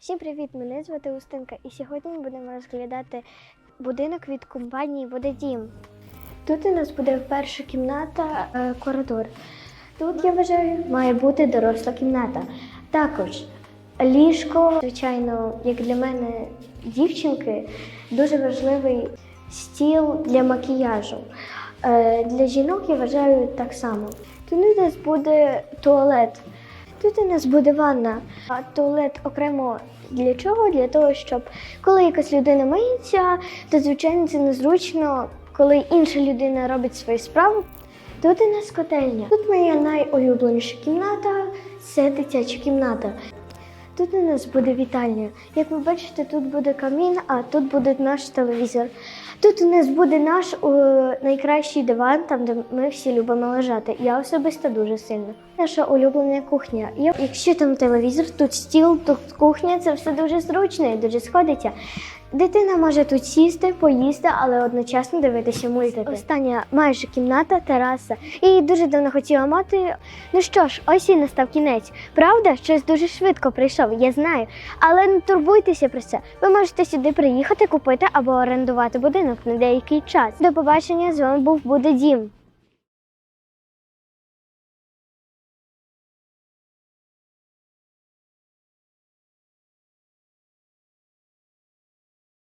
Всім привіт! Мене звати Устинка, і сьогодні ми будемо розглядати будинок від компанії Вододім. Тут у нас буде перша кімната, е, коридор. Тут, я вважаю, має бути доросла кімната. Також ліжко, звичайно, як для мене, дівчинки, дуже важливий стіл для макіяжу. Е, Для жінок я вважаю так само. Тут у нас буде туалет. Тут у нас буде ванна, а туалет окремо для чого? Для того, щоб коли якась людина миється, то звичайно це незручно, коли інша людина робить свою справу. Тут у нас котельня. Тут моя найулюбленіша кімната це дитяча кімната. Тут у нас буде вітальня. Як ви бачите, тут буде камін, а тут буде наш телевізор. Тут у нас буде наш о, найкращий диван, там де ми всі любимо лежати. Я особисто дуже сильно. Наша улюблена кухня. Якщо там телевізор, тут стіл, тут кухня, це все дуже зручно і дуже сходиться. Дитина може тут сісти, поїсти, але одночасно дивитися мультики. Остання майже кімната, тераса. І дуже давно хотіла мати. Ну що ж, ось і настав кінець. Правда, щось дуже швидко прийшов, я знаю. Але не турбуйтеся про це. Ви можете сюди приїхати, купити або орендувати будинок на деякий час. До побачення з вами був Буде Дім.